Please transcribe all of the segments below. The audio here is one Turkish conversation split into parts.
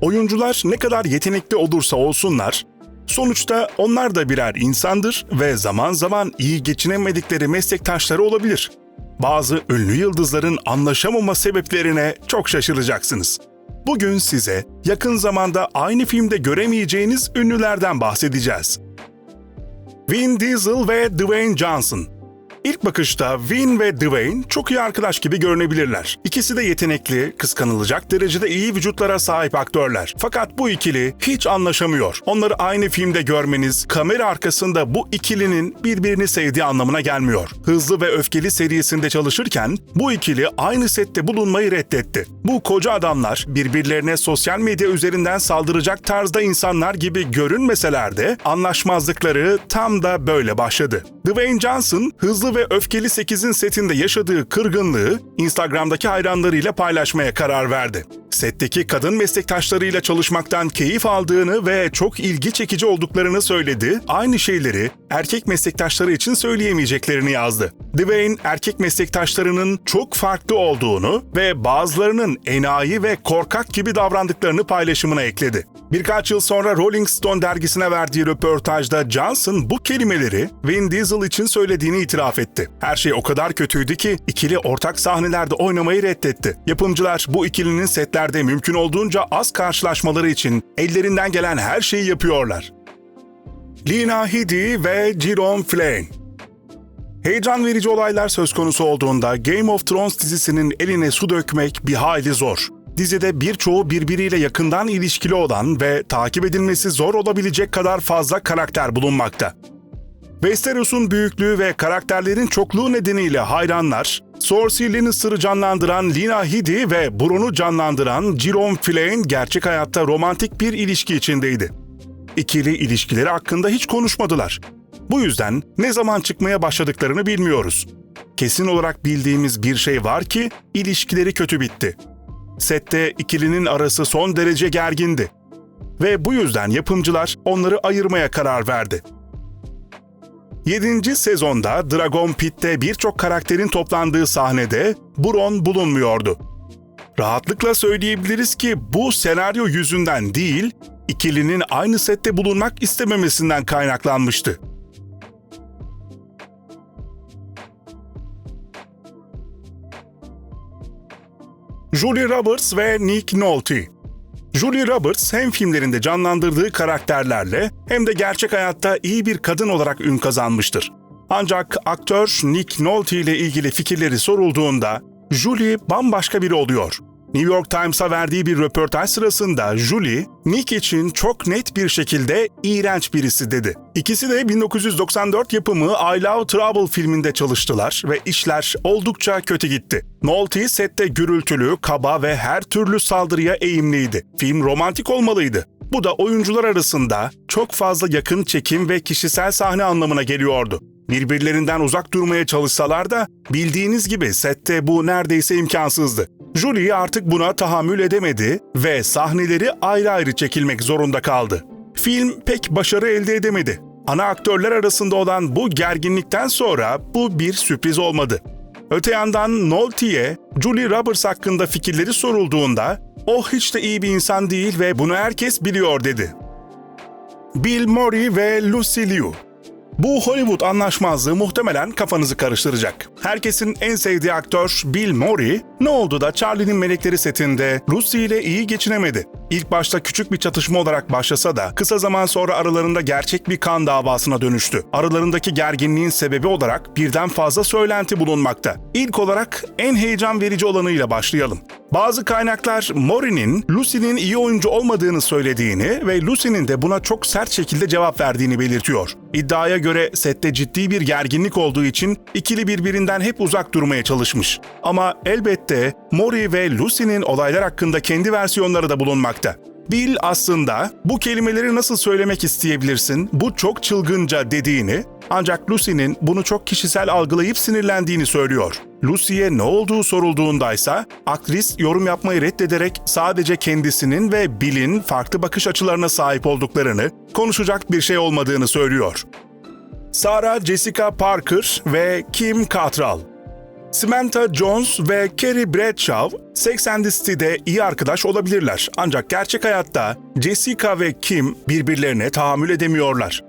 Oyuncular ne kadar yetenekli olursa olsunlar, sonuçta onlar da birer insandır ve zaman zaman iyi geçinemedikleri meslektaşları olabilir. Bazı ünlü yıldızların anlaşamama sebeplerine çok şaşıracaksınız. Bugün size yakın zamanda aynı filmde göremeyeceğiniz ünlülerden bahsedeceğiz. Vin Diesel ve Dwayne Johnson İlk bakışta Vin ve Dwayne çok iyi arkadaş gibi görünebilirler. İkisi de yetenekli, kıskanılacak derecede iyi vücutlara sahip aktörler. Fakat bu ikili hiç anlaşamıyor. Onları aynı filmde görmeniz, kamera arkasında bu ikilinin birbirini sevdiği anlamına gelmiyor. Hızlı ve Öfkeli serisinde çalışırken bu ikili aynı sette bulunmayı reddetti. Bu koca adamlar birbirlerine sosyal medya üzerinden saldıracak tarzda insanlar gibi görünmeseler de anlaşmazlıkları tam da böyle başladı. Dwayne Johnson hızlı ve Öfkeli 8'in setinde yaşadığı kırgınlığı Instagram'daki hayranlarıyla paylaşmaya karar verdi. Setteki kadın meslektaşlarıyla çalışmaktan keyif aldığını ve çok ilgi çekici olduklarını söyledi. Aynı şeyleri erkek meslektaşları için söyleyemeyeceklerini yazdı. Dwayne erkek meslektaşlarının çok farklı olduğunu ve bazılarının enayi ve korkak gibi davrandıklarını paylaşımına ekledi. Birkaç yıl sonra Rolling Stone dergisine verdiği röportajda Johnson bu kelimeleri Vin Diesel için söylediğini itiraf etti. Her şey o kadar kötüydü ki ikili ortak sahnelerde oynamayı reddetti. Yapımcılar bu ikilinin setlerde mümkün olduğunca az karşılaşmaları için ellerinden gelen her şeyi yapıyorlar. Lina Headey ve Jerome Flynn Heyecan verici olaylar söz konusu olduğunda Game of Thrones dizisinin eline su dökmek bir hayli zor. Dizide birçoğu birbiriyle yakından ilişkili olan ve takip edilmesi zor olabilecek kadar fazla karakter bulunmakta. Westeros'un büyüklüğü ve karakterlerin çokluğu nedeniyle hayranlar, Cersei Lannister'ı canlandıran Lina Headey ve Bron'u canlandıran Jerome Flynn gerçek hayatta romantik bir ilişki içindeydi. İkili ilişkileri hakkında hiç konuşmadılar. Bu yüzden ne zaman çıkmaya başladıklarını bilmiyoruz. Kesin olarak bildiğimiz bir şey var ki ilişkileri kötü bitti. Sette ikilinin arası son derece gergindi. Ve bu yüzden yapımcılar onları ayırmaya karar verdi. 7. sezonda Dragon Pit'te birçok karakterin toplandığı sahnede Bron bulunmuyordu. Rahatlıkla söyleyebiliriz ki bu senaryo yüzünden değil, ikilinin aynı sette bulunmak istememesinden kaynaklanmıştı. Julie Roberts ve Nick Nolte Julie Roberts hem filmlerinde canlandırdığı karakterlerle hem de gerçek hayatta iyi bir kadın olarak ün kazanmıştır. Ancak aktör Nick Nolte ile ilgili fikirleri sorulduğunda Julie bambaşka biri oluyor. New York Times'a verdiği bir röportaj sırasında Julie, Nick için çok net bir şekilde iğrenç birisi dedi. İkisi de 1994 yapımı I Love Trouble filminde çalıştılar ve işler oldukça kötü gitti. Nolte sette gürültülü, kaba ve her türlü saldırıya eğimliydi. Film romantik olmalıydı. Bu da oyuncular arasında çok fazla yakın çekim ve kişisel sahne anlamına geliyordu. Birbirlerinden uzak durmaya çalışsalar da bildiğiniz gibi sette bu neredeyse imkansızdı. Julie artık buna tahammül edemedi ve sahneleri ayrı ayrı çekilmek zorunda kaldı. Film pek başarı elde edemedi. Ana aktörler arasında olan bu gerginlikten sonra bu bir sürpriz olmadı. Öte yandan Nolte'ye Julie Roberts hakkında fikirleri sorulduğunda o hiç de iyi bir insan değil ve bunu herkes biliyor dedi. Bill Murray ve Lucy Liu bu Hollywood anlaşmazlığı muhtemelen kafanızı karıştıracak. Herkesin en sevdiği aktör Bill Murray, ne oldu da Charlie'nin Melekleri setinde Lucy ile iyi geçinemedi? İlk başta küçük bir çatışma olarak başlasa da kısa zaman sonra aralarında gerçek bir kan davasına dönüştü. Aralarındaki gerginliğin sebebi olarak birden fazla söylenti bulunmakta. İlk olarak en heyecan verici olanıyla başlayalım. Bazı kaynaklar Maury'nin Lucy'nin iyi oyuncu olmadığını söylediğini ve Lucy'nin de buna çok sert şekilde cevap verdiğini belirtiyor. İddiaya göre sette ciddi bir gerginlik olduğu için ikili birbirinden hep uzak durmaya çalışmış. Ama elbette Maury ve Lucy'nin olaylar hakkında kendi versiyonları da bulunmakta. Bill aslında bu kelimeleri nasıl söylemek isteyebilirsin, bu çok çılgınca dediğini ancak Lucy'nin bunu çok kişisel algılayıp sinirlendiğini söylüyor. Lucy'ye ne olduğu sorulduğundaysa aktris yorum yapmayı reddederek sadece kendisinin ve Bill'in farklı bakış açılarına sahip olduklarını, konuşacak bir şey olmadığını söylüyor. Sarah Jessica Parker ve Kim Cattrall Samantha Jones ve Carrie Bradshaw Sex and the City'de iyi arkadaş olabilirler. Ancak gerçek hayatta Jessica ve Kim birbirlerine tahammül edemiyorlar.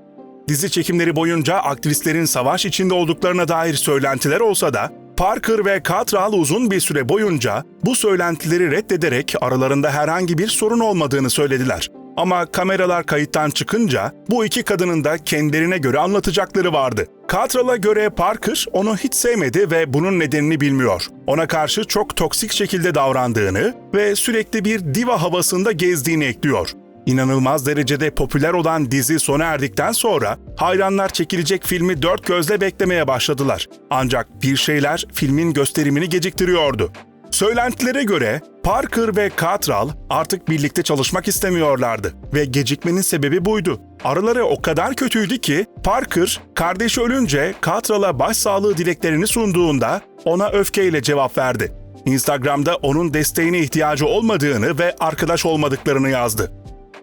Dizi çekimleri boyunca aktrislerin savaş içinde olduklarına dair söylentiler olsa da Parker ve Cattrall uzun bir süre boyunca bu söylentileri reddederek aralarında herhangi bir sorun olmadığını söylediler. Ama kameralar kayıttan çıkınca bu iki kadının da kendilerine göre anlatacakları vardı. Cattrall'a göre Parker onu hiç sevmedi ve bunun nedenini bilmiyor. Ona karşı çok toksik şekilde davrandığını ve sürekli bir diva havasında gezdiğini ekliyor. İnanılmaz derecede popüler olan dizi sona erdikten sonra hayranlar çekilecek filmi dört gözle beklemeye başladılar. Ancak bir şeyler filmin gösterimini geciktiriyordu. Söylentilere göre Parker ve Cattrall artık birlikte çalışmak istemiyorlardı ve gecikmenin sebebi buydu. Araları o kadar kötüydü ki Parker kardeşi ölünce Cattrall'a başsağlığı dileklerini sunduğunda ona öfkeyle cevap verdi. Instagram'da onun desteğine ihtiyacı olmadığını ve arkadaş olmadıklarını yazdı.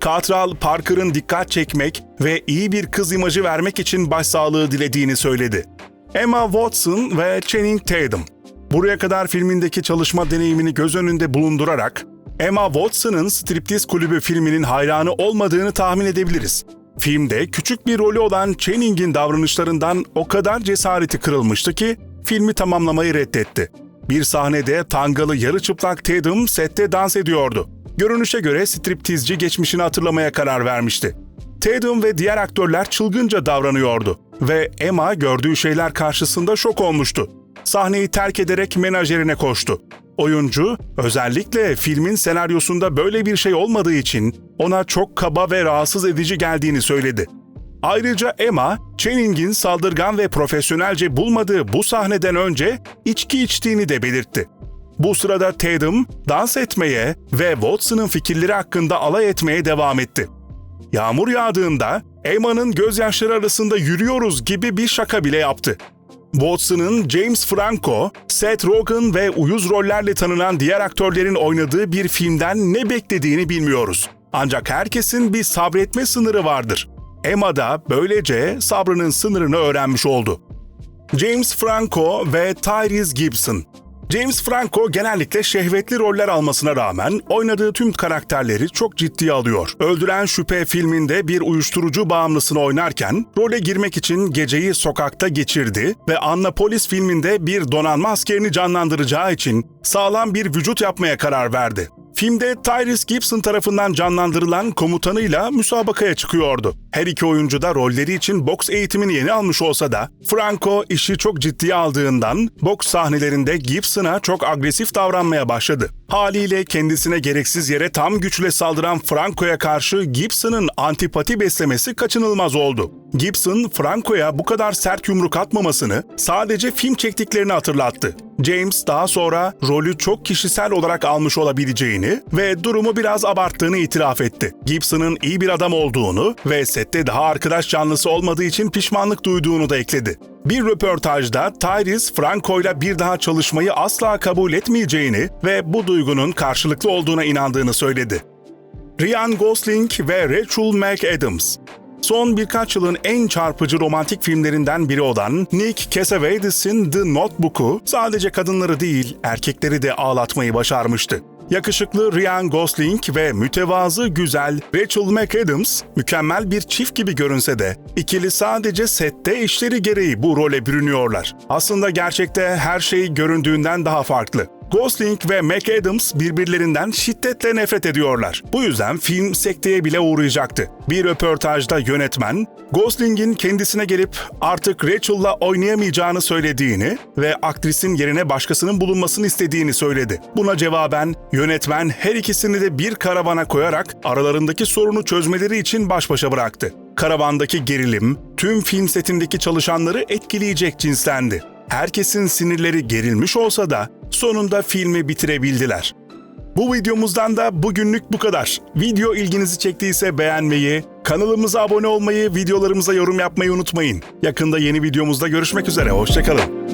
Cattrall, Parker'ın dikkat çekmek ve iyi bir kız imajı vermek için başsağlığı dilediğini söyledi. Emma Watson ve Channing Tatum Buraya kadar filmindeki çalışma deneyimini göz önünde bulundurarak Emma Watson'ın Striptease Kulübü filminin hayranı olmadığını tahmin edebiliriz. Filmde küçük bir rolü olan Channing'in davranışlarından o kadar cesareti kırılmıştı ki filmi tamamlamayı reddetti. Bir sahnede tangalı yarı çıplak Tatum sette dans ediyordu. Görünüşe göre striptizci geçmişini hatırlamaya karar vermişti. Tatum ve diğer aktörler çılgınca davranıyordu ve Emma gördüğü şeyler karşısında şok olmuştu sahneyi terk ederek menajerine koştu. Oyuncu, özellikle filmin senaryosunda böyle bir şey olmadığı için ona çok kaba ve rahatsız edici geldiğini söyledi. Ayrıca Emma, Channing'in saldırgan ve profesyonelce bulmadığı bu sahneden önce içki içtiğini de belirtti. Bu sırada Tatum dans etmeye ve Watson'ın fikirleri hakkında alay etmeye devam etti. Yağmur yağdığında Emma'nın gözyaşları arasında yürüyoruz gibi bir şaka bile yaptı. Watson'ın James Franco, Seth Rogen ve uyuz rollerle tanınan diğer aktörlerin oynadığı bir filmden ne beklediğini bilmiyoruz. Ancak herkesin bir sabretme sınırı vardır. Emma da böylece sabrının sınırını öğrenmiş oldu. James Franco ve Tyrese Gibson James Franco genellikle şehvetli roller almasına rağmen oynadığı tüm karakterleri çok ciddiye alıyor. Öldüren Şüphe filminde bir uyuşturucu bağımlısını oynarken role girmek için geceyi sokakta geçirdi ve Anna Polis filminde bir donanma askerini canlandıracağı için sağlam bir vücut yapmaya karar verdi. Filmde Tyrese Gibson tarafından canlandırılan komutanıyla müsabakaya çıkıyordu. Her iki oyuncu da rolleri için boks eğitimini yeni almış olsa da Franco işi çok ciddiye aldığından boks sahnelerinde Gibson'a çok agresif davranmaya başladı. Haliyle kendisine gereksiz yere tam güçle saldıran Franco'ya karşı Gibson'ın antipati beslemesi kaçınılmaz oldu. Gibson, Franco'ya bu kadar sert yumruk atmamasını sadece film çektiklerini hatırlattı. James daha sonra rolü çok kişisel olarak almış olabileceğini ve durumu biraz abarttığını itiraf etti. Gibson'ın iyi bir adam olduğunu ve sette daha arkadaş canlısı olmadığı için pişmanlık duyduğunu da ekledi. Bir röportajda Tyrese Franco ile bir daha çalışmayı asla kabul etmeyeceğini ve bu duygunun karşılıklı olduğuna inandığını söyledi. Ryan Gosling ve Rachel McAdams Son birkaç yılın en çarpıcı romantik filmlerinden biri olan Nick Cassavetes'in The Notebook'u sadece kadınları değil erkekleri de ağlatmayı başarmıştı. Yakışıklı Ryan Gosling ve mütevazı güzel Rachel McAdams mükemmel bir çift gibi görünse de ikili sadece sette işleri gereği bu role bürünüyorlar. Aslında gerçekte her şey göründüğünden daha farklı. Gosling ve McAdams birbirlerinden şiddetle nefret ediyorlar. Bu yüzden film sekteye bile uğrayacaktı. Bir röportajda yönetmen, Gosling'in kendisine gelip artık Rachel'la oynayamayacağını söylediğini ve aktrisin yerine başkasının bulunmasını istediğini söyledi. Buna cevaben yönetmen her ikisini de bir karavana koyarak aralarındaki sorunu çözmeleri için baş başa bıraktı. Karavandaki gerilim tüm film setindeki çalışanları etkileyecek cinslendi. Herkesin sinirleri gerilmiş olsa da sonunda filmi bitirebildiler. Bu videomuzdan da bugünlük bu kadar. Video ilginizi çektiyse beğenmeyi, kanalımıza abone olmayı, videolarımıza yorum yapmayı unutmayın. Yakında yeni videomuzda görüşmek üzere, hoşçakalın.